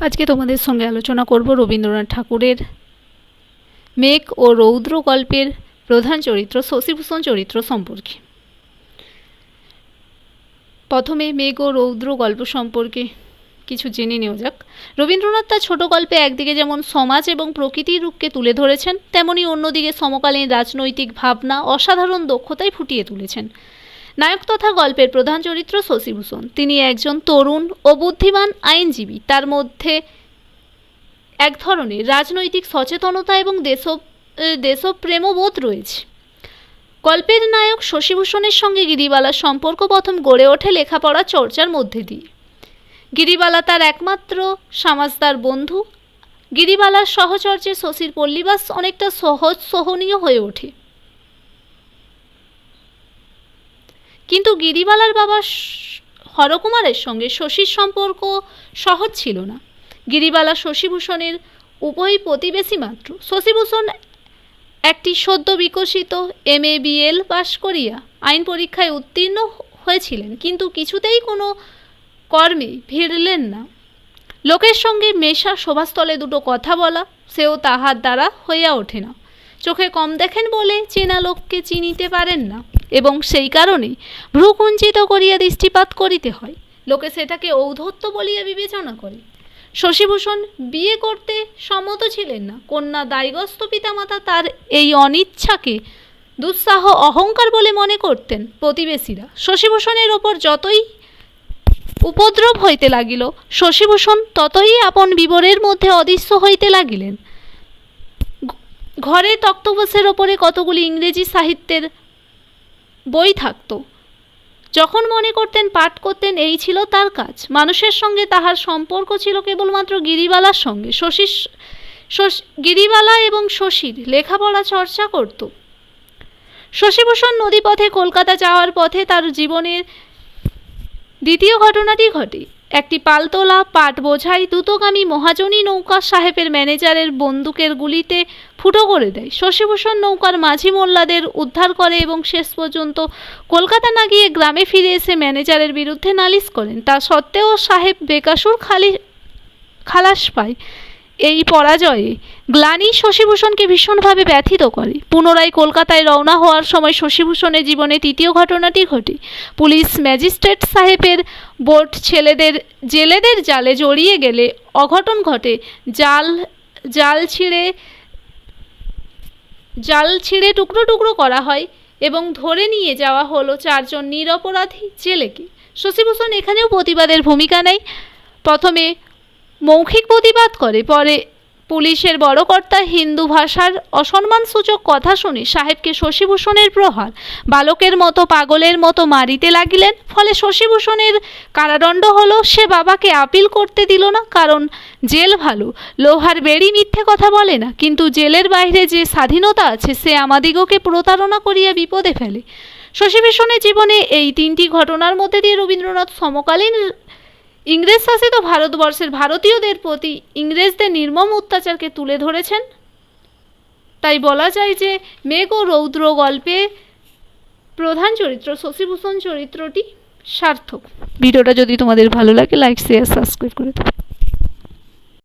আজকে তোমাদের সঙ্গে আলোচনা করব রবীন্দ্রনাথ ঠাকুরের মেঘ ও রৌদ্র গল্পের প্রধান চরিত্র শশীভূষণ চরিত্র সম্পর্কে। প্রথমে মেঘ ও রৌদ্র গল্প সম্পর্কে কিছু জেনে নেওয়া যাক। রবীন্দ্রনাথ তার ছোট গল্পে একদিকে যেমন সমাজ এবং প্রকৃতির রূপকে তুলে ধরেছেন, তেমনি অন্যদিকে সমকালীন রাজনৈতিক ভাবনা, অসাধারণ দক্ষতায় ফুটিয়ে তুলেছেন। নায়ক তথা গল্পের প্রধান চরিত্র শশীভূষণ তিনি একজন তরুণ ও বুদ্ধিমান আইনজীবী। তার মধ্যে এক ধরনের রাজনৈতিক সচেতনতা এবং দেশ দেশপ্রেমবোধ রয়েছে। গল্পের নায়ক শশীভূষণের সঙ্গে গিরিবালার সম্পর্ক প্রথম গড়ে ওঠে লেখাপড়া চর্চার মধ্যে দিয়ে। গিরিবালা তার একমাত্র সমাজদার বন্ধু। গিরিবালার সহচর্যে শশীর পল্লীবাস অনেকটা সহজ, সহনীয় হয়ে ওঠে। কিন্তু গিরিবালার বাবা হরকুমারের সঙ্গে শশীর সম্পর্ক সহজ ছিল না। গিরিবালা শশীভূষণের উভয় প্রতিবেশী মাত্র। শশীভূষণ একটি সদ্য বিকশিত এম এ বিএল পাশ করিয়া আইন পরীক্ষায় উত্তীর্ণ হয়েছিলেন, কিন্তু কিছুতেই কোনো কর্মে ভিড়লেন না। লোকের সঙ্গে মেশা শোভাস্থলে দুটো কথা বলা, সেও তাহার দ্বারা হইয়া ওঠে না। চোখে কম দেখেন বলে চেনা লোককে চিনিতে পারেন না। এবং সেই কারণে ভ্রুকুঞ্চিত করিয়া দৃষ্টিপাত করিতে হয়। লোকে সেটাকে ঔদ্ধত্য বলিয়া বিবেচনা করে। শশীভূষণ বিয়ে করতে সম্মত ছিলেন না। কন্যা দায়গ্রস্ত পিতামাতা তার এই অনিচ্ছাকে দুঃসাহ অহংকার বলে মনে করতেন প্রতিবেশীরা। শশীভূষণের ওপর যতই উপদ্রব হইতে লাগিল, শশীভূষণ ততই আপন বিবরের মধ্যে অদৃশ্য হইতে লাগিলেন। ঘরে তক্তপোষের ওপরে কতগুলি ইংরেজি সাহিত্যের বই থাকত। যখন মনে করতেন পাঠ করতেন, এই ছিল তার কাজ। মানুষের সঙ্গে তাহার সম্পর্ক ছিল কেবলমাত্র গিরিবালার সঙ্গে। শশীর গিরিবালা এবং শশীর লেখাপড়া চর্চা করত। শশীভূষণ নদীপথে কলকাতা যাওয়ার পথে তার জীবনের দ্বিতীয় ঘটনাটি ঘটে। একটি পালতোলা পাট বোঝাই দ্রুতগামী মহাজনী নৌকা সাহেবের ম্যানেজারের বন্দুকের গুলিতে ফুটো করে দেয়। শশীভূষণ নৌকার মাঝি মোল্লাদের উদ্ধার করে এবং শেষ পর্যন্ত কলকাতা না গিয়ে গ্রামে ফিরে এসে ম্যানেজারের বিরুদ্ধে নালিশ করেন। তা সত্ত্বেও সাহেব বেকাসুর খালি খালাস পায়। এই পরাজয়ে গ্লানি শশীভূষণকে ভীষণভাবে ব্যথিত করে। পুনরায় কলকাতায় রওনা হওয়ার সময় শশীভূষণের জীবনে তৃতীয় ঘটনাটি ঘটে। পুলিশ ম্যাজিস্ট্রেট সাহেবের বোট ছেলেদের, জেলেদের জালে জড়িয়ে গেলে অঘটন ঘটে। জাল জাল ছিঁড়ে জাল ছিঁড়ে টুকরো টুকরো করা হয় এবং ধরে নিয়ে যাওয়া হলো চারজন নিরপরাধী জেলেকে। শশীভূষণ এখানেও প্রতিবাদের ভূমিকা নেয়। প্রথমে মৌখিক প্রতিবাদ করে। পরে পুলিশের বড় কর্তা হিন্দু ভাষার অসম্মানসূচক কথা শুনে সাহেবকে শশীভূষণের প্রহার। বালকের মতো পাগলের মতো মারিতে লাগিলেন। ফলে শশীভূষণের কারাদণ্ড হলো, সে বাবাকে আপিল করতে দিল না, কারণ জেল ভালো, লোহার বেড়ি মিথ্যে কথা বলে না। কিন্তু জেলের বাইরে যে স্বাধীনতা আছে, সে আমাদিগকে প্রতারণা করিয়া বিপদে ফেলে। শশীভূষণের জীবনে এই তিনটি ঘটনার মধ্যে দিয়ে রবীন্দ্রনাথ সমকালীন ইংরেজ শাসিত ভারতবর্ষের ভারতীয়দের প্রতি ইংরেজদের নির্মম অত্যাচারকে তুলে ধরেছেন। তাই বলা যায় যে মেঘ ও রৌদ্র গল্পে প্রধান চরিত্র শশীভূষণ চরিত্রটি সার্থক। ভিডিওটা যদি তোমাদের ভালো লাগে লাইক শেয়ার সাবস্ক্রাইব করে দেবে।